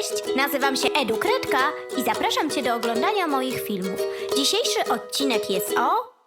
Cześć, nazywam się Edu Kredka i zapraszam Cię do oglądania moich filmów. Dzisiejszy odcinek jest o...